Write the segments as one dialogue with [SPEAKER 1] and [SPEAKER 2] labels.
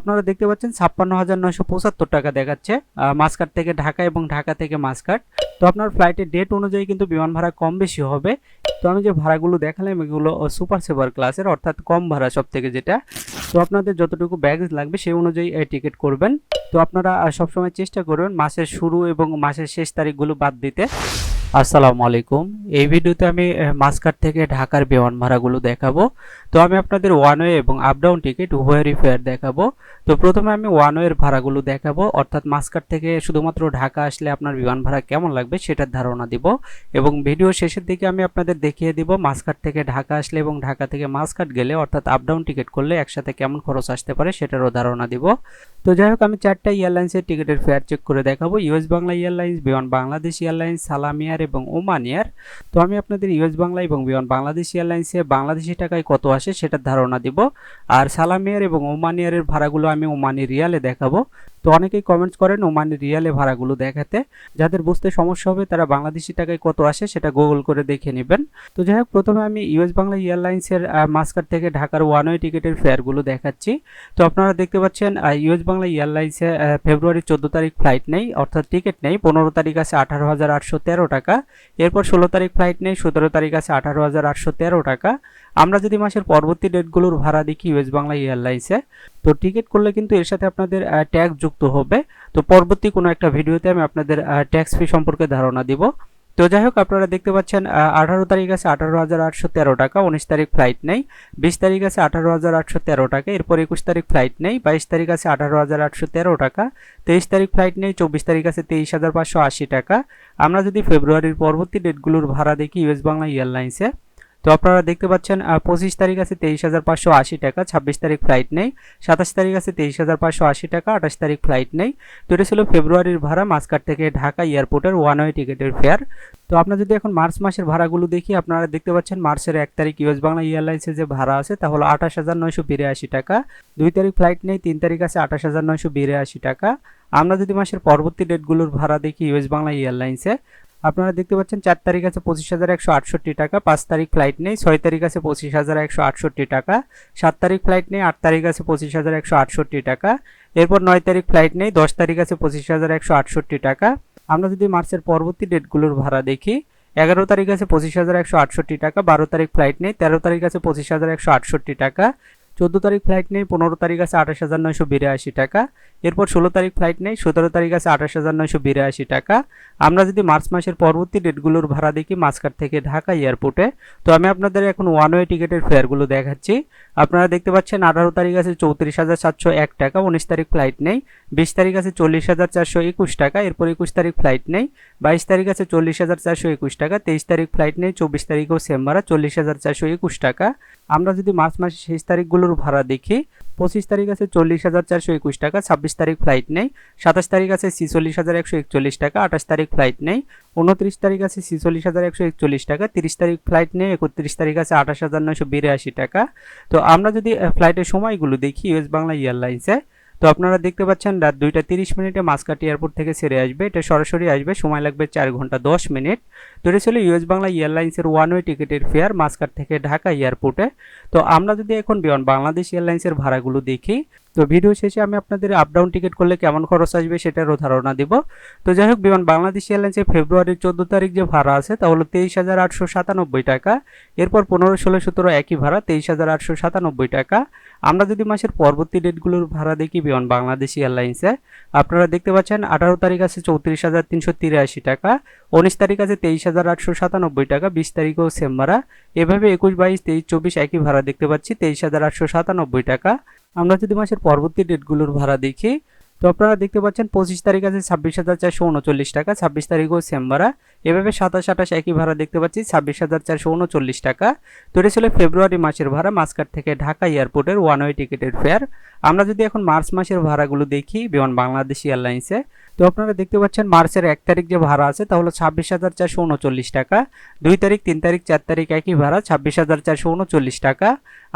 [SPEAKER 1] আপনারা দেখতে পাচ্ছেন ছাপ্পান্ন হাজার নয়শো পঁচাত্তর টাকা দেখাচ্ছে মাসকাট থেকে ঢাকা এবং ঢাকা থেকে মাসকাট তো আপনার ফ্লাইটের ডেট অনুযায়ী কিন্তু বিমান ভাড়া কম বেশি হবে। তো আমি যে ভাড়াগুলো দেখালাম, এগুলো সুপার সেভার ক্লাসের অর্থাৎ কম ভাড়া সব থেকে যেটা। তো আপনাদের যতটুকু ব্যাগেজ লাগবে সেই অনুযায়ী টিকিট করবেন। তো আপনারা সবসময় চেষ্টা করবেন মাসের শুরু এবং মাসের শেষ তারিখগুলো বাদ দিতে। আসসালামু আলাইকুম। এই ভিডিওতে আমি মাসকাট থেকে ঢাকার বিমান ভাড়াগুলো দেখাবো। তো আমি আপনাদের ওয়ান ওয়ে এবং আপ ডাউন টিকিট উভয়েরই ফেয়ার দেখাবো। তো প্রথমে আমি ওয়ান ওয়ের ভাড়াগুলো দেখাবো। অর্থাৎ মাসকাট থেকে শুধুমাত্র ঢাকা আসলে আপনার বিমান ভাড়া কেমন লাগবে সেটার ধারণা দিব। এবং ভিডিও শেষের দিকে আমি আপনাদের দেখিয়ে দিব মাসকাট থেকে ঢাকা আসলে এবং ঢাকা থেকে মাসকাট গেলে, অর্থাৎ আপ ডাউন টিকিট করলে একসাথে কেমন খরচ আসতে পারে সেটারও ধারণা দিব। তো যাই হোক, আমি চারটা এয়ারলাইন্সের টিকিটের ফেয়ার চেক করে দেখাবো। US Bangla Airlines Biman Bangladesh Airlines Salam Air এবং ওমান এয়ার। তো আমি আপনাদের ইউএস বাংলা এবং বিমান বাংলাদেশ এয়ারলাইন্সে বাংলাদেশি টাকায় কত আসে সেটার ধারণা দিব। আর সালাম এয়ার এবং ওমান এয়ারের ভাড়াগুলো আমি ওমানি রিয়ালে দেখাবো। তো অনেকেই কমেন্টস করেন, ওমানি রিয়ালে ভাড়াগুলো দেখাতে। যাদের বুঝতে সমস্যা হবে, তারা বাংলাদেশি টাকায় কত আসে সেটা গুগল করে দেখে নেবেন। তো যাই হোক, প্রথমে আমি ইউএস বাংলা এয়ারলাইন্সের মাস্কার থেকে ঢাকার ওয়ান ওয়ে টিকিটের ফেয়ারগুলো দেখাচ্ছি। তো আপনারা দেখতে পাচ্ছেন ইউএস বাংলা এয়ারলাইন্সে ফেব্রুয়ারি চোদ্দ তারিখ ফ্লাইট নেই, অর্থাৎ টিকিট নেই, পনেরো তারিখ আছে আঠারো হাজার আটশো তেরো টাকা, এরপর ষোলো তারিখ ফ্লাইট নেই, সতেরো তারিখ আছে আঠারো হাজার আটশো তেরো টাকা। আমরা যদি মাসের পরবর্তী ডেটগুলোর ভাড়া দেখি ইউএস বাংলা এয়ারলাইন্সে তো টিকিট করলে কিন্তু এর সাথে আপনাদের ট্যাক্স যুক্ত হবে। তো পরবর্তী কোনো একটা ভিডিওতে আমি আপনাদের ট্যাক্স ফি সম্পর্কে ধারণা দিব। তো যাই হোক, আপনারা দেখতে পাচ্ছেন আঠারো তারিখ আছে আঠারো হাজার আটশো তেরো টাকা, উনিশ তারিখ ফ্লাইট নেই। বিশ তারিখ আছে আঠারো হাজার আটশো তেরো টাকা, এরপর একুশ তারিখ ফ্লাইট নেই। বাইশ তারিখ আছে আঠারো হাজার আটশো তেরো টাকা। তেইশ তারিখ ফ্লাইট নেই, চব্বিশ তারিখ আছে তেইশ হাজার পাঁচশো আশি টাকা। আমরা যদি ফেব্রুয়ারির পরবর্তী ডেটগুলোর ভাড়া দেখি ইউএস বাংলা এয়ারলাইন্সে তো আপনারা দেখতে পাচ্ছেন পঁচিশ তারিখ আছে তেইশ হাজার পাঁচশো আশি টাকা, ছাব্বিশ তারিখ ফ্লাইট নেই। সাতাশ তারিখ আছে তেইশ হাজার পাঁচশো আশি টাকা, আঠাশ তারিখ ফ্লাইট নেই। তো এটা ছিল ফেব্রুয়ারির ভাড়া মাসকাট থেকে ঢাকা এয়ারপোর্টের ওয়ান ওয়ে টিকিটের ফেয়ার তো আপনারা যদি এখন মার্চ মাসের ভাড়াগুলো দেখি, আপনারা দেখতে পাচ্ছেন মার্চের এক তারিখ ইউএস বাংলা এয়ারলাইন্সের যে ভাড়া আছে, তা হলো আঠাশ হাজার নয়শো বিরাশি টাকা। দুই তারিখ ফ্লাইট নেই, তিন তারিখ আছে আঠাশ হাজার নয়শো বিরাশি টাকা। আমরা যদি মাসের পরবর্তী ডেটগুলোর ভাড়া দেখি ইউএস বাংলা এয়ারলাইন্সে আপনারা দেখতে পাচ্ছেন চার তারিখ আছে পঁচিশ হাজার একশো আটষট্টি টাকা, পাঁচ তারিখ ফ্লাইট নেই, ছয় তারিখ আছে পঁচিশ হাজার একশো আটষট্টি টাকা, সাত তারিখ ফ্লাইট নেই, আট তারিখ আছে পঁচিশ হাজার একশো আটষট্টি টাকা, এরপর নয় তারিখ ফ্লাইট নেই, দশ তারিখ আছে পঁচিশ হাজার একশো আটষট্টি টাকা। আমরা যদি মার্চের পরবর্তী ডেটগুলোর ভাড়া দেখি, এগারো তারিখ আছে পঁচিশ হাজার একশো আটষট্টি টাকা, বারো তারিখ ফ্লাইট নেই, তেরো তারিখ আছে পঁচিশ হাজার একশো আটষট্টি টাকা চোদ্দ তারিখ ফ্লাইট নেই, পনেরো তারিখ আছে আঠাশ হাজার নয়শো বিরাশি টাকা। এরপর ষোলো তারিখ ফ্লাইট নেই, সতেরো তারিখ আছে আঠাশ হাজার নয়শো বিরাশি টাকা। আমরা যদি মার্চ মাসের পরবর্তী ডেটগুলোর ভাড়া দেখি মাসকাট থেকে ঢাকা এয়ারপোর্টে তো আমি আপনাদের এখন ওয়ান ওয়ে টিকিটের ফেয়ারগুলো দেখাচ্ছি। আপনারা দেখতে পাচ্ছেন আঠারো তারিখ আছে চৌত্রিশ হাজার সাতশো এক টাকা, উনিশ তারিখ ফ্লাইট নেই, বিশ তারিখ আছে চল্লিশ হাজার চারশো একুশ টাকা, এরপর একুশ তারিখ ফ্লাইট নেই বাইশ তারিখ আছে চল্লিশ হাজার চারশো একুশ টাকা, তেইশ তারিখ ফ্লাইট নেই, চব্বিশ তারিখেও সেম ভাড়া, চল্লিশ হাজার চারশো একুশ টাকা। আমরা যদি মার্চ মাসের শেষ তারিখগুলোর ভাড়া দেখি, পঁচিশ তারিখ আছে চল্লিশ হাজার চারশো একুশ টাকা, ছাব্বিশ তারিখ ফ্লাইট নেই, সাতাশ তারিখ আছে ছিচল্লিশ হাজার একশো একচল্লিশ টাকা, আঠাশ তারিখ ফ্লাইট নেই, উনত্রিশ তারিখ আছে ছিচল্লিশ হাজার একশো একচল্লিশ টাকা, তিরিশ তারিখ ফ্লাইট নেই, একত্রিশ তারিখ আছে আঠাশ হাজার নয়শো বিরাশি টাকা। তো আমরা যদি ফ্লাইটের সময়গুলো দেখি ইউএস বাংলা এয়ারলাইন্সে তো আপনারা দেখতে পাচ্ছেন রাত দুইটা তিরিশ মিনিটে মাসকাটি এয়ারপোর্ট থেকে সেরে আসবে। এটা সরাসরি আসবে, সময় লাগবে চার ঘণ্টা দশ মিনিট। তো এটা ছিল ইউএস বাংলা এয়ারলাইন্সের ওয়ান ওয়ে টিকিটের ফেয়ার মাসকাট থেকে ঢাকা এয়ারপোর্টে। তো আমরা যদি এখন বিমান বাংলাদেশ এয়ারলাইন্সের ভাড়াগুলো দেখি তো ভিডিও শেষে আমি আপনাদের আপ ডাউন টিকিট করলে কেমন খরচ আসবে সেটারও ধারণা দিব। তো যাই হোক, বিমান বাংলাদেশ এয়ারলাইন্সের ফেব্রুয়ারির চোদ্দ তারিখ যে ভাড়া আছে তা হলো তেইশ হাজার আটশো সাতানব্বই টাকা। এরপর পনেরো, ষোলো, সতেরো একই ভাড়া, তেইশ হাজার আটশো সাতানব্বই টাকা। আমরা যদি মাসের পরবর্তী ডেটগুলোর ভাড়া দেখি বিমান বাংলাদেশ এয়ারলাইন্সে, আপনারা দেখতে পাচ্ছেন আঠারো তারিখ আছে চৌত্রিশ হাজার তিনশো তিরাশি টাকা, উনিশ তারিখ আছে তেইশ হাজার আটশো সাতানব্বই টাকা, বিশ তারিখেও সেম ভাড়া। এভাবে একুশ, বাইশ, তেইশ, চব্বিশ একই ভাড়া দেখতে পাচ্ছি, তেইশ হাজার আটশো সাতানব্বই টাকা। আমরা যদি মাসের পরবর্তী ডেটগুলোর ভাড়া দেখি, তো আপনারা দেখতে পাচ্ছেন পঁচিশ তারিখ আছে ছাব্বিশ হাজার চারশো উনচল্লিশ টাকা, ছাব্বিশ তারিখও সেম ভাড়া এভাবে সাতাশ, আঠাশ একই ভাড়া দেখতে পাচ্ছি, ছাব্বিশ হাজার চারশো উনচল্লিশ টাকা। তো এটা ছিল ফেব্রুয়ারি মাসের ভাড়া মাসকাট থেকে ঢাকা এয়ারপোর্টের ওয়ান ওয়ে টিকিটের ফেয়ার আমরা যদি এখন মার্চ মাসের ভাড়াগুলো দেখি, বিমান বাংলাদেশ এয়ারলাইন্সে তো আপনারা দেখতে পাচ্ছেন মার্চের এক তারিখ যে ভাড়া আছে তাহলে ছাব্বিশ হাজার চারশো উনচল্লিশ টাকা। দুই তারিখ, তিন তারিখ, চার তারিখ একই ভাড়া, ছাব্বিশ হাজার চারশো উনচল্লিশ টাকা।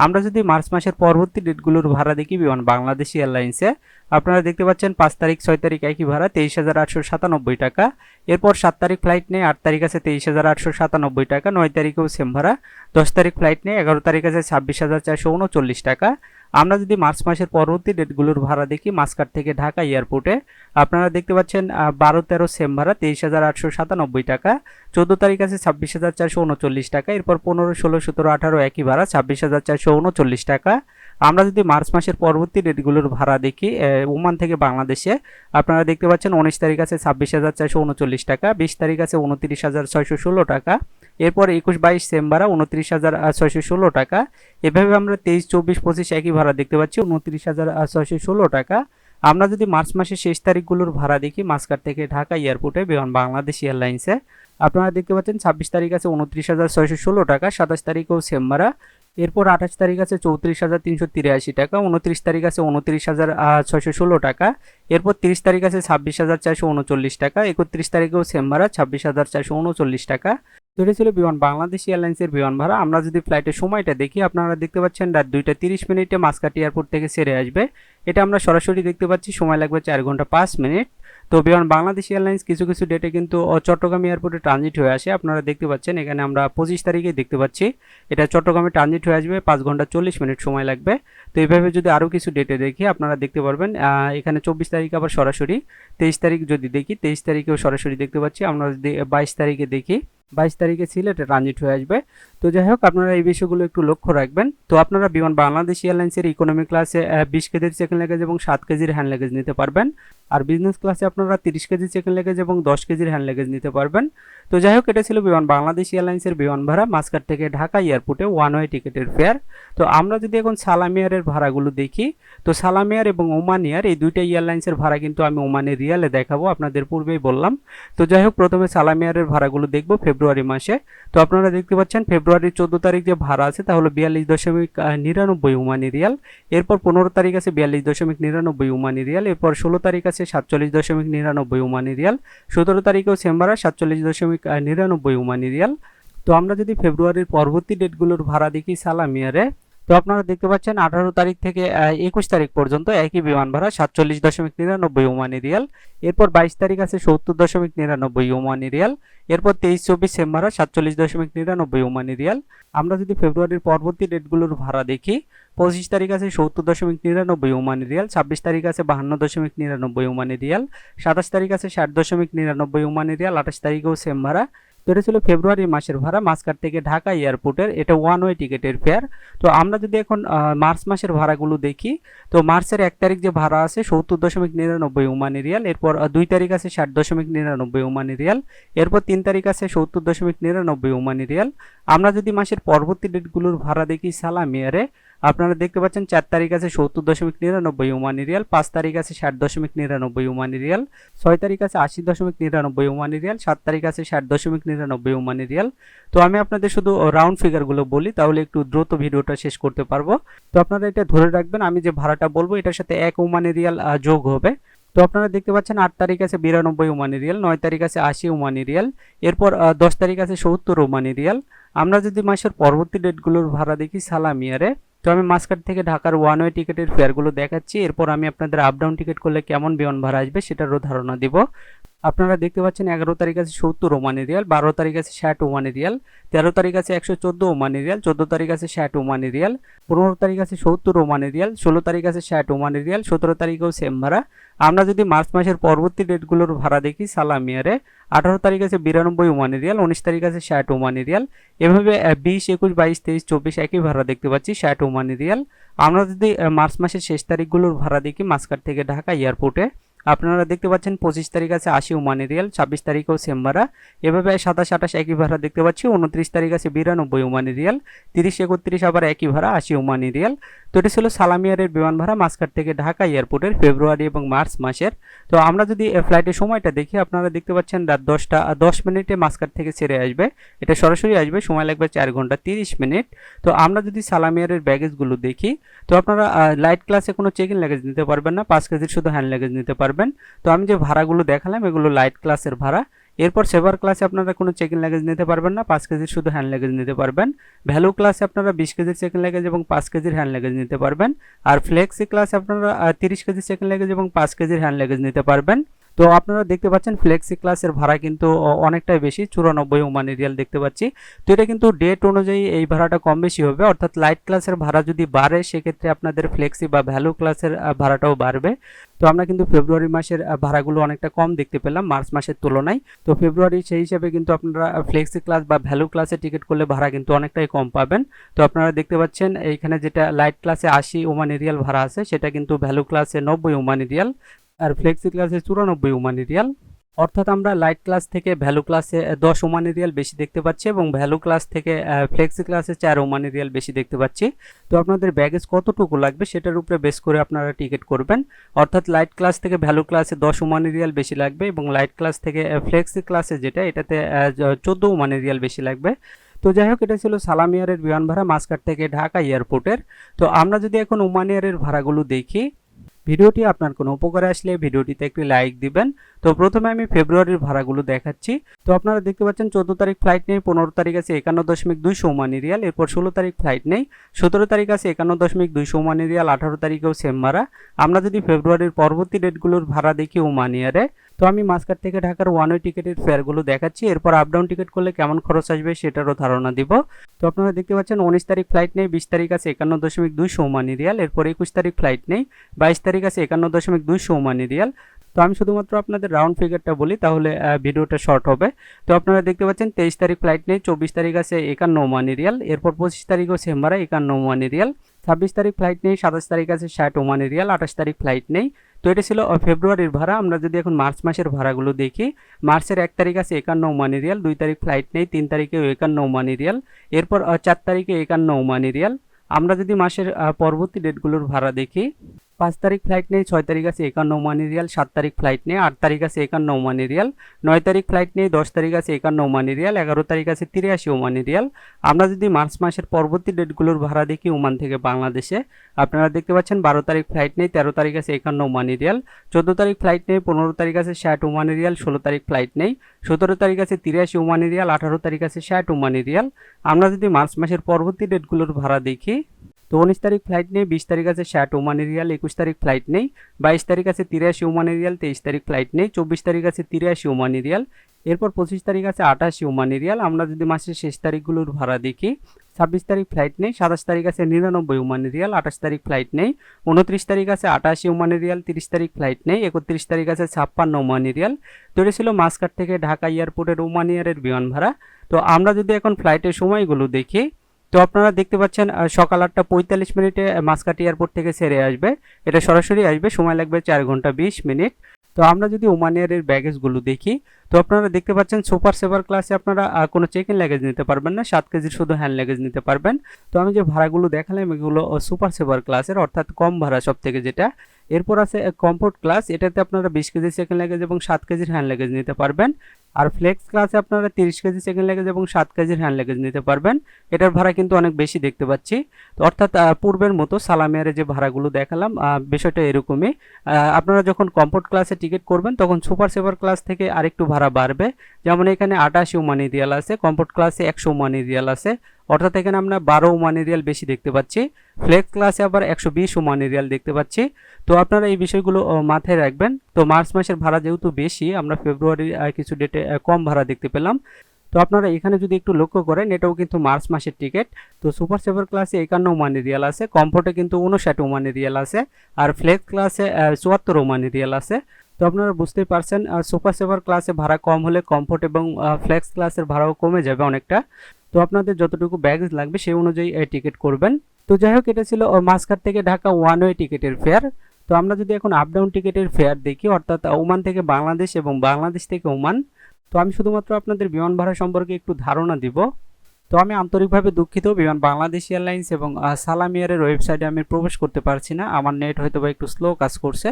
[SPEAKER 1] আমরা যদি মার্চ মাসের পরবর্তী ডেটগুলোর ভাড়া দেখি বিমান, বাংলাদেশ এয়ারলাইন্সে আপনারা দেখতে পাচ্ছেন পাঁচ তারিখ, ছয় তারিখ একই ভাড়া, তেইশ হাজার আটশো সাতানব্বই টাকা। এরপর সাত তারিখ ফ্লাইট নেই, আট তারিখ আছে তেইশ হাজার আটশো সাতানব্বই টাকা, নয় তারিখেও সেম ভাড়া। দশ তারিখ ফ্লাইট নেই, এগারো তারিখ আছে ছাব্বিশ হাজার চারশো উনচল্লিশ টাকা। আমরা যদি মার্চ মাসের পরবর্তী ডেটগুলোর ভাড়া দেখি মাসকাট থেকে ঢাকা এয়ারপোর্টে, আপনারা দেখতে পাচ্ছেন বারো, তেরো সেম ভাড়া তেইশ হাজার আটশো সাতানব্বই টাকা। চোদ্দ তারিখ আছে ছাব্বিশ হাজার চারশো উনচল্লিশ টাকা। এরপর পনেরো, ষোলো, সতেরো, আঠারো একই ভাড়া, ছাব্বিশ হাজার চারশো উনচল্লিশ টাকা। আমরা যদি মার্চ মাসের পরবর্তী ডেটগুলোর ভাড়া দেখি ওমান থেকে বাংলাদেশে, আপনারা দেখতে পাচ্ছেন, উনিশ তারিখ আছে ছাব্বিশ হাজার চারশো উনচল্লিশ টাকা, বিশ তারিখ আছে উনত্রিশ হাজার ছয়শো ষোলো টাকা। এরপর একুশ বাইশ সেম ভাড়া উনত্রিশ হাজার ছয়শো ষোলো টাকা। এভাবে আমরা তেইশ, চব্বিশ, পঁচিশ একই ভাড়া দেখতে পাচ্ছি, উনত্রিশ হাজার ছয়শো ষোলো টাকা। আমরা যদি মার্চ মাসের শেষ তারিখগুলোর ভাড়া দেখি, মাসকাট থেকে ঢাকা এয়ারপোর্টে বিমান বাংলাদেশ এয়ারলাইন্সে। আপনারা দেখতে পাচ্ছেন, ছাব্বিশ তারিখ আছে উনত্রিশ হাজার, ছয়শো ষোলো টাকা, সাতাশ তারিখেও সেম ভাড়া এরপর আঠাশ তারিখ আছে চৌত্রিশ হাজার, তিনশো তিরাশি টাকা, উনত্রিশ তারিখ আছে উনত্রিশ হাজার ছয়শো ষোলো টাকা। এরপর তিরিশ তারিখ আছে ছাব্বিশ হাজার, চারশো উনচল্লিশ টাকা, একত্রিশ তারিখেও সেম ভাড়া ছাব্বিশ হাজার, চারশো উনচল্লিশ টাকা। এটা ছিল বিমান, বাংলাদেশ এয়ারলাইন্সের বিমান ভাড়া। আমরা যদি ফ্লাইটের সময়টা দেখি, আপনারা দেখতে পাচ্ছেন রাত দুইটা তিরিশ মিনিটে মাসকাট এয়ারপোর্ট থেকে সেরে আসবে। এটা আমরা সরাসরি দেখতে পাচ্ছি, সময় লাগবে চার ঘণ্টা পাঁচ মিনিট। তো বিমান, বাংলাদেশ এয়ারলাইন্স কিছু কিছু ডেটে কিন্তু চট্টগ্রাম এয়ারপোর্টে ট্রানজিট হয়ে আসে। আপনারা দেখতে পাচ্ছেন, এখানে আমরা পঁচিশ তারিখে দেখতে পাচ্ছি। এটা চট্টগ্রামে ট্রানজিট হয়ে আসবে, পাঁচ ঘণ্টা চল্লিশ মিনিট সময় লাগবে। তো এইভাবে যদি আরও কিছু ডেটে দেখি, আপনারা দেখতে পারবেন এখানে চব্বিশ তারিখ আবার সরাসরি। তেইশ তারিখ যদি দেখি, তেইশ তারিখেও সরাসরি দেখতে পাচ্ছি। আমরা যদি, বাইশ তারিখে দেখি বাইশ তারিখে সিলেটে ট্রানজিট হয়ে আসবে। তো যাই হোক, আপনারা এই বিষয়গুলো একটু লক্ষ্য রাখবেন। তো আপনারা বিমান বাংলাদেশ এয়ারলাইন্সের ইকোনমি ক্লাসে বিশ কেজির সেকেন্ড লেগেজ এবং সাত কেজির হ্যান্ড লেগেজ নিতে পারবেন। আর বিজনেস ক্লাসে আপনারা তিরিশ কেজি সেকেন্ড লেগেজ এবং দশ কেজির হ্যান্ড লেগেজ নিতে পারবেন। তো যাই হোক এটা ছিল বিমান বাংলাদেশ এয়ারলাইন্সের বিমান ভাড়া মাসকাট থেকে ঢাকা এয়ারপোর্টে ওয়ান ওয়ে টিকিটের ফেয়ার তো আমরা যদি এখন সালামিয়ারের ভাড়াগুলো দেখি, তো সালামিয়ার এবং ওমান এয়ার এই দুইটা এয়ারলাইন্সের ভাড়া কিন্তু আমি ওমানের রিয়ালে দেখাবো, আপনাদের পূর্বেই বললাম। তো যাই হোক প্রথমে সালামিয়ারের ভাড়াগুলো দেখব ফেব্রুয়ারি মাসে। তো আপনারা দেখতে পাচ্ছেন, ফেব্রুয়ারির চোদ্দ তারিখ যে ভাড়া আছে, তা হলো বিয়াল্লিশ দশমিক নিরানব্বই উমানি রিয়াল। এরপর পনেরো তারিখ আছে বিয়াল্লিশ দশমিক নিরানব্বই উমানি রিয়াল। এরপর ষোলো তারিখ আছে সাতচল্লিশ দশমিক নিরানব্বই উমানি রিয়াল। সতেরো তারিখেও চেম্বার সাতচল্লিশ দশমিক নিরানব্বই উমানি রিয়াল। তো আমরা যদি ফেব্রুয়ারির পরবর্তী ডেটগুলোর ভাড়া দেখি সালামিয়ারে তো আপনারা দেখতে পাচ্ছেন আঠারো তারিখ থেকে একুশ তারিখ পর্যন্ত একই বিমান ভাড়া সাতচল্লিশ দশমিক নিরানব্বই ওমানি রিয়াল। এরপর বাইশ তারিখ আছে সত্তর দশমিক নিরানব্বই ওমানি রিয়াল। এরপর তেইশ, চব্বিশ সেম ভাড়া সাতচল্লিশ দশমিক নিরানব্বই ওমানি রিয়াল। আমরা যদি ফেব্রুয়ারির পরবর্তী ডেটগুলোর ভাড়া দেখি, পঁচিশ তারিখ আছে সত্তর দশমিক নিরানব্বই ওমানি রিয়াল, ছাব্বিশ তারিখ আছে বাহান্ন দশমিক নিরানব্বই ওমানি রিয়াল, সাতাশ তারিখ আছে ষাট দশমিক নিরানব্বই ওমানি রিয়াল, আঠাশ তারিখেও সেম ভাড়া। তো এটা ছিল ফেব্রুয়ারি মাসের ভাড়া মাসকাট থেকে ঢাকা এয়ারপোর্টের। এটা ওয়ান ওয়ে টিকিটের ফেয়ার তো আমরা যদি এখন মার্চ মাসের ভাড়াগুলো দেখি, তো মার্চের এক তারিখ যে ভাড়া আছে সত্তর দশমিক নিরানব্বই ওমানি রিয়াল, এরপর দুই তারিখ আছে ষাট দশমিক নিরানব্বই ওমানি রিয়াল, এরপর তিন তারিখ আছে সত্তর দশমিক নিরানব্বই ওমানি রিয়াল। আমরা যদি মাসের পরবর্তী ডেটগুলোর ভাড়া দেখি সালামিয়ারে আপনারা দেখতে পাচ্ছেন চার তারিখ আছে সত্তর দশমিক নিরানব্বই ওমানি রিয়াল, পাঁচ তারিখ আছে ষাট দশমিক নিরানব্বই ওমানি রিয়াল, ছয় তারিখ আছে আশি দশমিক নিরানব্বই ওমানি রিয়াল, সাত তারিখ আছে ষাট দশমিক নিরানব্বই ওমানি রিয়াল। তো আমি আপনাদের শুধু রাউন্ড ফিগারগুলো বলি, তাহলে একটু দ্রুত ভিডিওটা শেষ করতে পারব। তো আপনারা এটা ধরে রাখবেন, আমি যে ভাড়াটা বলব, এটার সাথে এক ওমানি রিয়াল যোগ হবে। তো আপনারা দেখতে পাচ্ছেন আট তারিখ আছে বিরানব্বই ওমানি রিয়াল, নয় তারিখ আছে আশি ওমানি রিয়াল, এরপর দশ তারিখ আছে সত্তর ওমানি রিয়াল। আমরা যদি মাসের পরবর্তী ডেটগুলোর ভাড়া দেখি, সালামিয়ারে তো আমি মাসকাট থেকে ঢাকার ওয়ান ওয়ে টিকিটের ফেয়ারগুলো দেখাচ্ছি। এরপর আমি আপনাদের আপ ডাউন টিকিট করলে কেমন বিমান ভাড়া আসবে সেটারও ধারণা দিব। আপনারা দেখতে পাচ্ছেন এগারো তারিখ আছে সত্তর ওমানি রিয়াল, বারো তারিখ আছে ষাট ওমানি রিয়াল, তেরো তারিখ আছে একশো চোদ্দ ওমানি রিয়াল, চোদ্দ তারিখ আছে ষাট ওমানি রিয়াল, পনেরো তারিখ আছে সত্তর ওমানি রিয়াল, ষোলো তারিখ আছে ষাট ওমানি রিয়াল, সতেরো তারিখেও সেম ভাড়া। আমরা যদি মার্চ মাসের পরবর্তী ডেটগুলোর ভাড়া দেখি সালামিয়ারে আঠারো তারিখ আছে বিরানব্বই ওমানি রিয়াল, উনিশ তারিখ আছে ষাট ওমানি রিয়াল, এভাবে বিশ, একুশ, বাইশ, তেইশ, চব্বিশ একই ভাড়া দেখতে পাচ্ছি ষাট ওমানি রিয়াল। আমরা যদি মার্চ মাসের শেষ তারিখগুলোর ভাড়া দেখি মাসকাট থেকে ঢাকা এয়ারপোর্টে আপনারা দেখতে পাচ্ছেন পঁচিশ তারিখ আছে আশি ওমানি রিয়াল, ছাব্বিশ তারিখেও সেম ভাড়া এভাবে সাতাশ, আঠাশ একই ভাড়া দেখতে পাচ্ছি, উনত্রিশ তারিখ আছে বিরানব্বই ওমানি রিয়াল, তিরিশ, একত্রিশ আবার একই ভাড়া আশি ওমানি রিয়াল। তো এটি ছিল সালামিয়ারের বিমান ভাড়া মাসকাট থেকে ঢাকা এয়ারপোর্টের ফেব্রুয়ারি এবং মার্চ মাসের। তো আমরা যদি ফ্লাইটের সময়টা দেখি, আপনারা দেখতে পাচ্ছেন রাত দশটা দশ মিনিটে মাসকাট থেকে ছেড়ে আসবে। এটা সরাসরি আসবে, সময় লাগবে চার ঘণ্টা তিরিশ মিনিট। তো আমরা যদি সালামিয়ারের ব্যাগেজগুলো দেখি, তো আপনারা লাইট ক্লাসে কোনো চেক ইন লাগেজ নিতে পারবেন না, পাঁচ কেজির শুধু হ্যান্ড লাগেজ নিতে পারবেন। তো আমি যে ভাড়াগুলো দেখালাম, এগুলো লাইট ক্লাসের ভাড়া। এরপর সেভার ক্লাসে আপনারা কোনো চেক লাগেজ নিতে পারবেন না, পাঁচ কেজির শুধু হ্যান্ড লাগেজ নিতে পারবেন। ভ্যালু ক্লাসে আপনারা বিশ কেজির চেক লাগেজ এবং পাঁচ কেজির হ্যান্ড লাগেজ নিতে পারবেন। আর ফ্লেক্সি ক্লাসে আপনারা তিরিশ কেজির চেক লাগেজ এবং পাঁচ কেজির হ্যান্ড লাগেজ নিতে পারবেন। তো আপনারা দেখতে পাচ্ছেন ফ্লেক্সি ক্লাসের ভাড়া কিন্তু অনেকটাই বেশি, চুরানব্বই ওমানি রিয়াল দেখতে পাচ্ছি। তো এটা কিন্তু ডেট অনুযায়ী এই ভাড়াটা কম বেশি হবে, অর্থাৎ লাইট ক্লাসের ভাড়া যদি বাড়ে, সেক্ষেত্রে আপনাদের ফ্লেক্সি বা ভ্যালু ক্লাসের ভাড়াটাও বাড়বে। তো আমরা কিন্তু ফেব্রুয়ারি মাসের ভাড়াগুলো অনেকটা কম দেখতে পেলাম মার্চ মাসের তুলনায়। তো ফেব্রুয়ারি সেই হিসাবে কিন্তু আপনারা ফ্লেক্সি ক্লাস বা ভ্যালু ক্লাসে টিকিট করলে ভাড়া কিন্তু অনেকটাই কম পাবেন। তো আপনারা দেখতে পাচ্ছেন, এইখানে যেটা লাইট ক্লাসে আশি ওমানি রিয়াল ভাড়া আছে, সেটা কিন্তু ভ্যালু ক্লাসে নব্বই ওমানি রিয়াল আর ফ্লেক্সি ক্লাসে চুরানব্বই ওমানি রিয়াল অর্থাৎ আমরা লাইট ক্লাস থেকে ভ্যালু ক্লাসে দশ ওমানি রিয়াল বেশি দেখতে পাচ্ছি এবং ভ্যালু ক্লাস থেকে ফ্লেক্সি ক্লাসে চার ওমানি রিয়াল বেশি দেখতে পাচ্ছি। তো আপনাদের ব্যাগেজ কতটুকু লাগবে সেটার উপরে বেস করে আপনারা টিকিট করবেন। অর্থাৎ লাইট ক্লাস থেকে ভ্যালু ক্লাসে দশ ওমানি রিয়াল বেশি লাগবে এবং লাইট ক্লাস থেকে ফ্লেক্সি ক্লাসে যেটা, এটাতে চোদ্দ ওমানি রিয়াল বেশি লাগবে। তো যাই হোক, এটা ছিল সালাম সালামিয়ারের বিমান ভাড়া মাসকাট থেকে ঢাকা এয়ারপোর্টের। তো আমরা যদি এখন ওমানিয়ারের ভাড়াগুলো দেখি ভিডিওটি আপনার কোনো উপকারে আসলে ভিডিওটিতে একটি লাইক দিবেন। তো প্রথমে আমি ফেব্রুয়ারির ভাড়াগুলো দেখাচ্ছি। তো আপনারা দেখতে পাচ্ছেন চোদ্দ তারিখ ফ্লাইট নেই, পনেরো তারিখ আছে একান্ন দশমিক দুই সৌমানি রিয়াল, এরপর ষোলো তারিখ ফ্লাইট নেই, সতেরো তারিখ আছে একান্ন দশমিক দুই সৌমানি রিয়াল, আঠারো তারিখেও সেম ভাড়া। আমরা যদি ফেব্রুয়ারির পরবর্তী ডেটগুলোর ভাড়া দেখি ওমানিয়ারে তো আমি মাসকাট থেকে ঢাকার ওয়ান ওয়ে টিকিটের ফেয়ারগুলো দেখাচ্ছি। এরপর আপ ডাউন টিকিট করলে কেমন খরচ আসবে সেটারও ধারণা দিব। তো আপনারা দেখতে পাচ্ছেন উনিশ তারিখ ফ্লাইট নেই, বিশ তারিখ আছে একান্ন দশমিক দুইশো ওমানি রিয়াল, এরপর একুশ তারিখ ফ্লাইট নেই, বাইশ তারিখ আছে একান্ন দশমিক দুই ওমানি রিয়াল। তো আমি শুধুমাত্র আপনাদের রাউন্ড ফিগারটা বলি, তাহলে ভিডিওটা শর্ট হবে। তো আপনারা দেখতে পাচ্ছেন তেইশ তারিখ ফ্লাইট নেই, চব্বিশ তারিখ আছে একান্ন ওমানি রিয়াল, এরপর পঁচিশ তারিখ তারিখও সেম্বারা একান্ন ওমানি রিয়াল, ছাব্বিশ তারিখ ফ্লাইট নেই, সাতাশ তারিখ আছে ষাট ওমানি রিয়াল, আঠাশ তারিখ ফ্লাইট নেই। তো এটা ছিল ফেব্রুয়ারির ভাড়া। আমরা যদি এখন মার্চ মাসের ভাড়াগুলো দেখি, মার্চের এক তারিখ আছে একান্ন ওমানি রিয়াল, দুই তারিখ ফ্লাইট নেই, তিন তারিখেও একান্ন ওমানি রিয়াল, এরপর চার তারিখে একান্ন ওমানি রিয়াল। আমরা যদি মাসের পরবর্তী ডেটগুলোর ভাড়া দেখি পাঁচ তারিখ ফ্লাইট নেই, ছয় তারিখ আছে একান্ন ওমানি রিয়াল সাত তারিখ ফ্লাইট নেই, আট তারিখ আছে একান্ন ওমানি রিয়াল নয় তারিখ ফ্লাইট নেই, দশ তারিখ আছে একান্ন ওমানি রিয়াল এগারো তারিখ আছে তিরাশি ওমানি রিয়াল আমরা যদি মার্চ মাসের পরবর্তী ডেটগুলোর ভাড়া দেখি ওমান থেকে বাংলাদেশে, আপনারা দেখতে পাচ্ছেন বারো তারিখ ফ্লাইট নেই, তেরো তারিখ আছে একান্ন ওমানি রিয়াল চোদ্দ তারিখ ফ্লাইট নেই, পনেরো তারিখ আছে ষাট ওমানি রিয়াল ষোলো তারিখ ফ্লাইট নেই, সতেরো তারিখ আছে তিরাশি ওমানি রিয়াল আঠারো তারিখ আছে ষাট ওমানি রিয়াল আমরা যদি মার্চ মাসের পরবর্তী ডেটগুলোর ভাড়া দেখি তো উনিশ তারিখ ফ্লাইট নেই, বিশ তারিখ আছে ষাট ওমান এরিয়াল একুশ তারিখ ফ্লাইট নেই, বাইশ তারিখ আছে তিরাশি ওমানি এরিয়াল তেইশ তারিখ ফ্লাইট নেই, চব্বিশ তারিখ আছে তিরাশি ওমানি এরিয়াল এরপর পঁচিশ তারিখ আছে আঠাশি ওমানি এরিয়াল আমরা যদি মাসের শেষ তারিখগুলোর ভাড়া দেখি, ছাব্বিশ তারিখ ফ্লাইট নেই, সাতাশ তারিখ আছে নিরানব্বই ওমানি রিয়াল আঠাশ তারিখ ফ্লাইট নেই, উনত্রিশ তারিখ আছে আটাশি ওমানি রিয়াল তিরিশ তারিখ ফ্লাইট নেই, একত্রিশ তারিখ আছে ছাপ্পান্ন ওমানি রিয়াল তো এটা ছিল মাসকাট থেকে ঢাকা এয়ারপোর্টের ওমানিয়ারের বিমান ভাড়া, তো আমরা যদি এখন ফ্লাইটের সময়গুলো দেখি তো আপনারা দেখতে পাচ্ছেন সকাল আটটা পঁয়তাল্লিশ মিনিটে মাসকাটি এয়ারপোর্ট থেকে ছেড়ে আসবে। এটা সরাসরি আসবে, সময় লাগবে চার ঘণ্টা বিশ মিনিট। তো আমরা যদি ওমান এয়ারের ব্যাগেজগুলো দেখি, তো আপনারা দেখতে পাচ্ছেন, সুপার সেভার ক্লাসে আপনারা কোনো চেক ইন লাগেজ নিতে পারবেন না, সাত কেজির শুধু হ্যান্ড লাগেজ নিতে পারবেন। তো আমি যে ভাড়াগুলো দেখালাম, এগুলো সুপার সেভার ক্লাসের, অর্থাৎ কম ভাড়া সব থেকে যেটা। এরপর আছে কমফোর্ট ক্লাস, এটাতে আপনারা বিশ কেজি সেকেন্ড লাগেজ এবং সাত কেজির হ্যান্ড লাগেজ নিতে পারবেন। আর ফ্লেক্স ক্লাসে আপনারা তিরিশ কেজি সেকেন্ড লেগেজ এবং সাত কেজির হ্যান্ড লেগেজ নিতে পারবেন। এটার ভাড়া কিন্তু অনেক বেশি দেখতে পাচ্ছি। তো অর্থাৎ পূর্বের মতো সালামিয়ারে যে ভাড়াগুলো দেখালাম বিষয়টা এরকমই। আপনারা যখন কমফোর্ট ক্লাসে টিকিট করবেন, তখন সুপার সেভার ক্লাস থেকে আরেকটু ভাড়া বাড়বে। যেমন এখানে আটাশি মানি রিয়াল আছে কমফোর্ট ক্লাসে একশো মানি রিয়াল আছে। অর্থাৎ এখানে আমরা বারো ওমানি রিয়াল বেশি দেখতে পাচ্ছি। ফ্লেক্স ক্লাসে আবার একশো বিশ ওমানি রিয়াল দেখতে পাচ্ছি। তো আপনারা এই বিষয়গুলো মাথায় রাখবেন। তো মার্চ মাসের ভাড়া যেহেতু বেশি, আমরা ফেব্রুয়ারির কিছু ডেটে কম ভাড়া দেখতে পেলাম। তো আপনারা এখানে যদি একটু লক্ষ্য করেন, এটাও কিন্তু মার্চ মাসের টিকিট তো সুপার সেভার ক্লাসে একান্ন ওমানি রিয়াল আছে, কমফোর্টে কিন্তু উনষাট ওমানি রিয়াল আছে, আর ফ্লেক্স ক্লাসে চুয়াত্তর ওমানি রিয়াল আছে। তো আপনারা বুঝতেই পারছেন সুপার সেভার ক্লাসে ভাড়া কম হলে কমফোর্ট এবং ফ্লেক্স ক্লাসের ভাড়াও কমে যাবে অনেকটা। তো আপনাদের যতটুকু ব্যাগেজ লাগবে সেই অনুযায়ী টিকিট করবেন। তো যাই হোক এটা ছিল আহ, মাসকাট থেকে ঢাকা ওয়ান ওয়ে টিকিটের ফেয়ার তো আমরা যদি এখন আপ ডাউন টিকিটের ফেয়ার দেখি অর্থাৎ ওমান থেকে বাংলাদেশ এবং বাংলাদেশ থেকে ওমান তো আমি শুধুমাত্র আপনাদের বিমান ভাড়া সম্পর্কে একটু ধারণা দিব। তো আমি আন্তরিকভাবে দুঃখিত বিমান বাংলাদেশ এয়ারলাইন্স এবং আহ, সালাম এয়ারের ওয়েবসাইটে আমি প্রবেশ করতে পারছি না। আমার নেট হয়তো বা একটু স্লো কাজ করছে।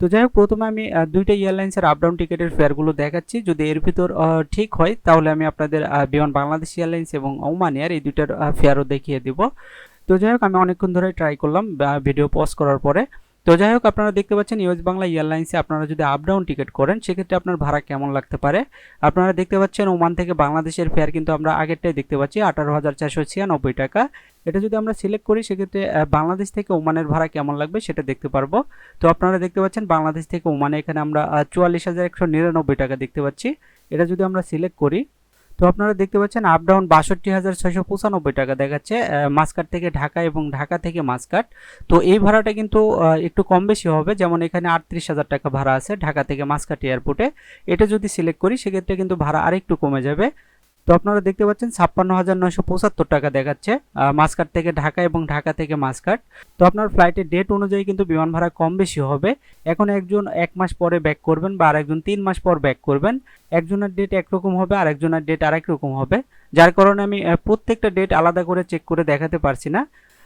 [SPEAKER 1] তো যাই হোক প্রথমে আমি দুইটা এয়ারলাইন্সের আপ ডাউন টিকিটের ফেয়ারগুলো দেখাচ্ছি। যদি এর ভিতর ঠিক হয় তাহলে আমি আপনাদের বিমান বাংলাদেশ এয়ারলাইন্স এবং ওমান এয়ার এই দুইটার ফেয়ারও দেখিয়ে দিব। তো যাই হোক আমি অনেকক্ষণ ধরে ট্রাই করলাম ভিডিও পজ করার পরে। তো যাই হোক, আপনারা দেখতে পাচ্ছেন ইউএস বাংলা এয়ারলাইন্সে আপনারা যদি আপ ডাউন টিকিট করেন, সেক্ষেত্রে আপনার ভাড়া কেমন লাগতে পারে? আপনারা দেখতে পাচ্ছেন ওমান থেকে বাংলাদেশের ফেয়ার কিন্তু আমরা আগেরটাই দেখতে পাচ্ছি, আঠারো হাজার চারশো ছিয়ানব্বই টাকা। এটা যদি আমরা সিলেক্ট করি, সেক্ষেত্রে বাংলাদেশ থেকে ওমানের ভাড়া কেমন লাগবে সেটা দেখতে পারব। তো আপনারা দেখতে পাচ্ছেন বাংলাদেশ থেকে ওমানে এখানে আমরা চুয়াল্লিশ হাজার একশো নিরানব্বই টাকা দেখতে পাচ্ছি। এটা যদি আমরা সিলেক্ট করি তো আপনারা দেখতে পাচ্ছেন আপ ডাউন বাষট্টি হাজার ছয়শো পঁচানব্বই টাকা দেখাচ্ছে মাসকাট থেকে ঢাকা এবং ঢাকা থেকে মাসকাট তো এই ভাড়াটা কিন্তু একটু কম বেশি হবে, যেমন এখানে আটত্রিশ হাজার টাকা ভাড়া আছে ঢাকা থেকে মাসকাট এয়ারপোর্টে এটা যদি সিলেক্ট করি, সেক্ষেত্রে কিন্তু ভাড়া আরেকটু কমে যাবে। তো আপনারা দেখতে পাচ্ছেন ছাপ্পান্ন হাজার নয়শো পঁচাত্তর টাকা দেখাচ্ছে মাসকাট থেকে ঢাকা এবং ঢাকা থেকে মাসকাট তো আপনার ফ্লাইটের ডেট অনুযায়ী কিন্তু বিমান ভাড়া কম বেশি হবে। এখন একজন এক মাস পরে ব্যাক করবেন বা আরেকজন তিন মাস পর ব্যাক করবেন। একজনের ডেট একরকম হবে আর একজনের ডেট আরেক রকম হবে। যার কারণে আমি প্রত্যেকটা ডেট আলাদা করে চেক করে দেখাতে পারছি না।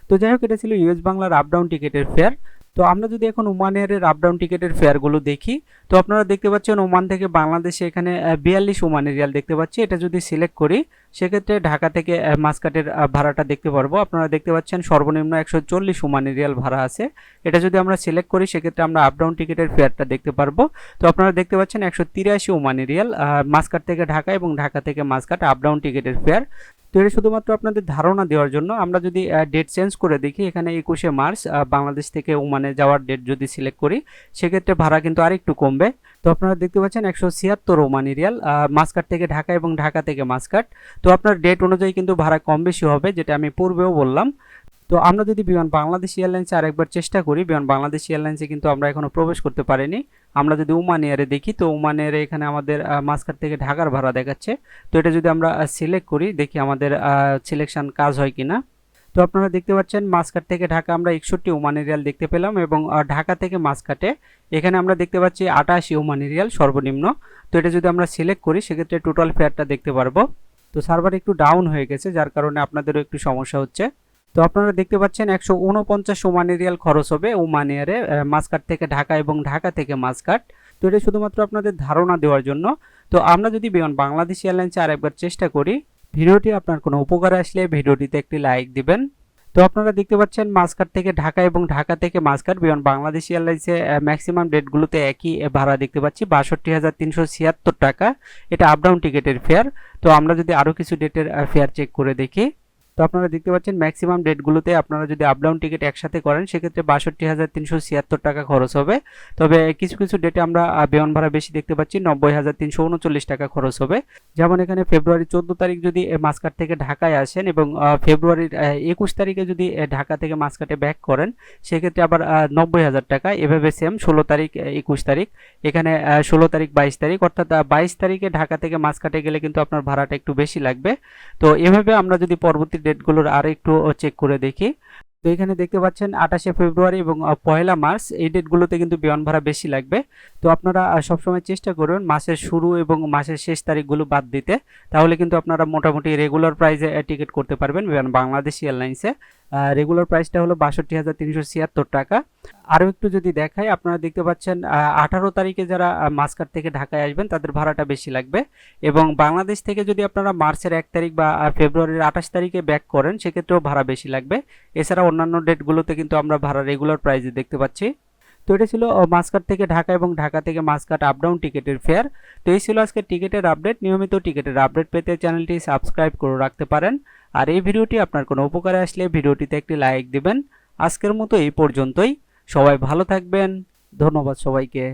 [SPEAKER 1] তো যাই হোক, এটা ছিল ইউএস বাংলার আপ ডাউন টিকিটের ফেয়ার তো আমরা যদি এখন ওমানের এয়ারের আপ ডাউন টিকিটের ফেয়ারগুলো দেখি, তো আপনারা দেখতে পাচ্ছেন ওমান থেকে বাংলাদেশে এখানে বিয়াল্লিশ ওমানের রিয়াল দেখতে পাচ্ছি। এটা যদি সিলেক্ট করি সেক্ষেত্রে ঢাকা থেকে মাসকাটের ভাড়াটা দেখতে পারব। আপনারা দেখতে পাচ্ছেন সর্বনিম্ন একশো চল্লিশ ওমানের রিয়াল ভাড়া আছে। এটা যদি আমরা সিলেক্ট করি, সেক্ষেত্রে আমরা আপ ডাউন টিকিটের ফেয়ারটা দেখতে পারব। তো আপনারা দেখতে পাচ্ছেন একশো তিরাশি ওমানি রিয়াল মাসকাট থেকে ঢাকা এবং ঢাকা থেকে মাসকাট আপ ডাউন টিকিটের ফেয়ার তো এটা শুধুমাত্র আপনাদের ধারণা দেওয়ার জন্য আমরা যদি ডেট চেঞ্জ করে দেখি, এখানে একুশে মার্চ বাংলাদেশ থেকে ওমানে যাওয়ার ডেট যদি সিলেক্ট করি, সেক্ষেত্রে ভাড়া কিন্তু আরেকটু কমবে। তো আপনারা দেখতে পাচ্ছেন একশো ছিয়াত্তর ওমানি রিয়াল মাসকাট থেকে ঢাকা এবং ঢাকা থেকে মাসকাট তো আপনার ডেট অনুযায়ী কিন্তু ভাড়া কম বেশি হবে, যেটা আমি পূর্বেও বললাম। তো আমরা যদি বিমান বাংলাদেশ এয়ারলাইন্সে আরেকবার চেষ্টা করি, বিমান বাংলাদেশ এয়ারলাইন্সে কিন্তু আমরা এখনও প্রবেশ করতে পারিনি। আমরা যদি ওমান এয়ারে দেখি, তো ওমান এয়ারে এখানে আমাদের মাসকাট থেকে ঢাকার ভাড়া দেখাচ্ছে। তো এটা যদি আমরা সিলেক্ট করি, দেখি আমাদের সিলেকশন কাজ হয় কি না তো আপনারা দেখতে পাচ্ছেন মাসকাট থেকে ঢাকা আমরা একষট্টি ওমানি রিয়াল দেখতে পেলাম এবং ঢাকা থেকে মাসকাটে এখানে আমরা দেখতে পাচ্ছি আটাশি ওমানি রিয়াল সর্বনিম্ন। তো এটা যদি আমরা সিলেক্ট করি, সেক্ষেত্রে টোটাল ফেয়ারটা দেখতে পারব। তো সার্ভার একটু ডাউন হয়ে গেছে, যার কারণে আপনাদেরও একটু সমস্যা হচ্ছে। তো আপনারা দেখতে পাচ্ছেন একশো উনপঞ্চাশ ওমান রিয়াল খরচ হবে ওমান এয়ারে মাসকাট থেকে ঢাকা এবং ঢাকা থেকে মাসকাট তো এটা শুধুমাত্র আপনাদের ধারণা দেওয়ার জন্য। তো আমরা যদি বিমান বাংলাদেশ এয়ারলাইন্সে আর একবার চেষ্টা করি, ভিডিওটি আপনার কোনো উপকারে আসলে ভিডিওটিতে একটি লাইক দিবেন। তো আপনারা দেখতে পাচ্ছেন মাসকাট থেকে ঢাকা এবং ঢাকা থেকে মাসকাট বিমান বাংলাদেশ এয়ারলাইন্সে ম্যাক্সিমাম ডেটগুলোতে একই ভাড়া দেখতে পাচ্ছি, বাষট্টি হাজার তিনশো ছিয়াত্তর টাকা। এটা আপডাউন টিকিটের ফেয়ার তো আমরা যদি আরও কিছু ডেটের ফেয়ার চেক করে দেখি। তো আপনারা দেখতে পাচ্ছেন ম্যাক্সিমাম ডেটগুলোতে আপনারা যদি আপ ডাউন টিকিট একসাথে করেন, সেক্ষেত্রে বাষট্টি হাজার তিনশো ছিয়াত্তর টাকা খরচ হবে। তবে কিছু কিছু ডেটে আমরা বিমান ভাড়া বেশি দেখতে পাচ্ছি, নব্বই হাজার তিনশো উনচল্লিশ টাকা খরচ হবে। যেমন এখানে ফেব্রুয়ারি চোদ্দ তারিখ যদি মাসকাট থেকে ঢাকায় আসেন এবং ফেব্রুয়ারির একুশ তারিখে যদি ঢাকা থেকে মাসকাটে ব্যাক করেন, সেক্ষেত্রে আবার নব্বই হাজার টাকা, এভাবে সেম ষোলো তারিখ একুশ তারিখ, এখানে ষোলো তারিখ বাইশ তারিখ, অর্থাৎ বাইশ তারিখে ঢাকা থেকে মাসকাটে গেলে কিন্তু আপনার ভাড়াটা একটু বেশি লাগবে। তো এভাবে আমরা যদি পরবর্তী ডেটগুলোর আর একটু চেক করে দেখি। তো এখানে দেখতে পাচ্ছেন আঠাশে ফেব্রুয়ারি এবং পয়লা মার্চ। এই ডেটগুলোতে কিন্তু বিমান ভাড়া বেশি লাগবে। তো আপনারা সবসময় চেষ্টা করবেন মাসের শুরু এবং মাসের শেষ তারিখগুলো বাদ দিতে। তাহলে কিন্তু আপনারা মোটামুটি রেগুলার প্রাইসে টিকিট করতে পারবেন বিমান বাংলাদেশ এয়ারলাইন্সে রেগুলার প্রাইসটা হলো বাষট্টি হাজার তিনশো ছিয়াত্তর টাকা। আরও একটু যদি দেখাই, আপনারা দেখতে পাচ্ছেন আঠারো তারিখে যারা মাসকাট থেকে ঢাকায় আসবেন, তাদের ভাড়াটা বেশি লাগবে। এবং বাংলাদেশ থেকে যদি আপনারা মার্চের এক তারিখ বা ফেব্রুয়ারির আঠাশ তারিখে ব্যাক করেন, সেক্ষেত্রেও ভাড়া বেশি লাগবে। এছাড়া অন্যান্য ডেটগুলোতে কিন্তু আমরা ভাড়া রেগুলার প্রাইসে দেখতে পাচ্ছি। তো এটা ছিল মাসকাট থেকে ঢাকা এবং ঢাকা থেকে মাসকাট আপ ডাউন টিকিটের ফেয়ার তো এই ছিল আজকে টিকিটের আপডেট নিয়মিত টিকিটের আপডেট পেতে চ্যানেলটি সাবস্ক্রাইব করে রাখতে পারেন। আর এই ভিডিওটি আপনার কোনো উপকারে আসলে ভিডিওটিতে একটি লাইক দিবেন। আজকের মতো এই পর্যন্তই। সবাই ভালো থাকবেন। ধন্যবাদ সবাইকে।